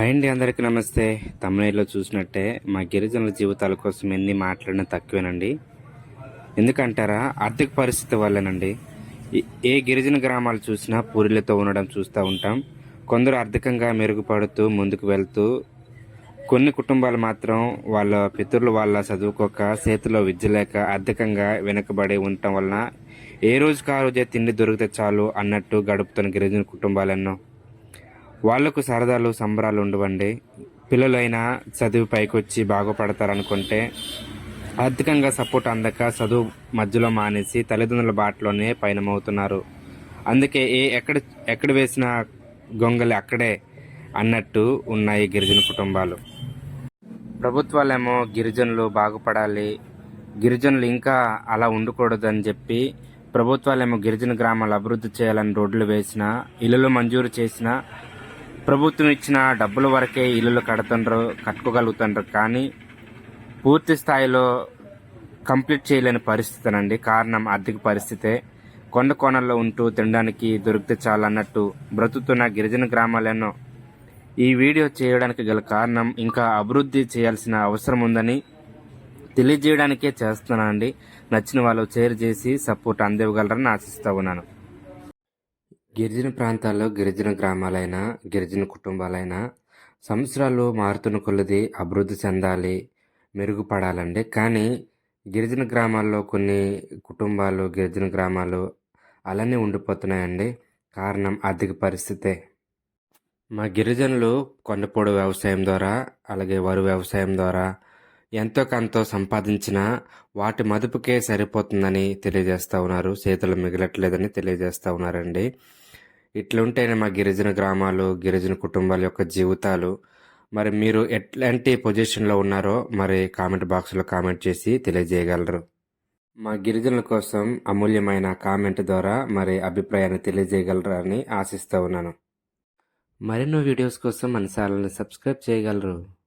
Hi అండి అందరికీ నమస్తే. తమిళలో చూసినట్టే మా గిరిజనుల జీవితాల కోసం ఎన్ని మాట్లాడిన తక్కువేనండి. ఎందుకంటారా? ఆర్థిక పరిస్థితి వల్లనండి. ఏ గిరిజన గ్రామాలు చూసినా పూరిలతో ఉండడం చూస్తూ ఉంటాం. కొందరు ఆర్థికంగా మెరుగుపడుతూ ముందుకు వెళ్తూ కొన్ని కుటుంబాలు మాత్రం వాళ్ళ పితరులు వాళ్ళ చదువుకోక చేతిలో విద్య లేక ఆర్థికంగా వెనుకబడి ఉండటం వలన ఏ రోజుకి ఆ రోజే తిండి దొరికితే చాలు అన్నట్టు గడుపుతున్న గిరిజన కుటుంబాలెన్నో. వాళ్ళకు సరదాలు సంబరాలు ఉండవండి. పిల్లలైనా చదువు పైకొచ్చి బాగుపడతారనుకుంటే ఆర్థికంగా సపోర్ట్ అందక చదువు మధ్యలో మానేసి తల్లిదండ్రుల బాటలోనే పయనమవుతున్నారు. అందుకే ఏ ఎక్కడ ఎక్కడ వేసిన గొంగలి అక్కడే అన్నట్టు ఉన్నాయి గిరిజన కుటుంబాలు. ప్రభుత్వాలేమో గిరిజనులు బాగుపడాలి గిరిజనులు ఇంకా అలా ఉండకూడదని చెప్పి ప్రభుత్వాలేమో గిరిజన గ్రామాలు అభివృద్ధి చేయాలని రోడ్లు వేసిన ఇల్లులు మంజూరు చేసిన ప్రభుత్వం ఇచ్చిన డబ్బుల వరకే ఇల్లులు కడుతుండ్రు కట్టుకోగలుగుతుండ్రు. కానీ పూర్తి స్థాయిలో కంప్లీట్ చేయలేని పరిస్థితినండి. కారణం ఆర్థిక పరిస్థితే. కొండ కోణల్లో ఉంటూ తినడానికి దొరికితే చాలన్నట్టు బ్రతుకుతున్న గిరిజన గ్రామాలను ఈ వీడియో చేయడానికి గల కారణం ఇంకా అభివృద్ధి చేయాల్సిన అవసరం ఉందని తెలియజేయడానికే చేస్తున్నానండి. నచ్చిన వాళ్ళు షేర్ చేసి సపోర్ట్ అందివ్వగలరని ఆశిస్తూ ఉన్నాను. గిరిజన ప్రాంతాల్లో గిరిజన గ్రామాలైనా గిరిజన కుటుంబాలైనా సంవత్సరాలు మారుతున్న కొలది అభివృద్ధి చెందాలి మెరుగుపడాలండి. కానీ గిరిజన గ్రామాల్లో కొన్ని కుటుంబాలు గిరిజన గ్రామాలు అలానే ఉండిపోతున్నాయండి. కారణం ఆర్థిక పరిస్థితే. మా గిరిజనులు కొండపొడు వ్యవసాయం ద్వారా అలాగే వరి వ్యవసాయం ద్వారా ఎంతో కొంత సంపాదించిన వాటి మదుపుకే సరిపోతుందని తెలియజేస్తూ ఉన్నారు. చేతులు మిగలట్లేదని తెలియజేస్తూ ఉన్నారండి. ఇట్లుంటేనే మా గిరిజన గ్రామాలు గిరిజన కుటుంబాల యొక్క జీవితాలు. మరి మీరు ఎట్లాంటి పొజిషన్లో ఉన్నారో మరి కామెంట్ బాక్స్లో కామెంట్ చేసి తెలియజేయగలరు. మా గిరిజనుల కోసం అమూల్యమైన కామెంట్ ద్వారా మరి అభిప్రాయాన్ని తెలియజేయగలరు అని ఆశిస్తూ ఉన్నాను. మరెన్నో వీడియోస్ కోసం మన ఛానల్ని సబ్స్క్రైబ్ చేయగలరు.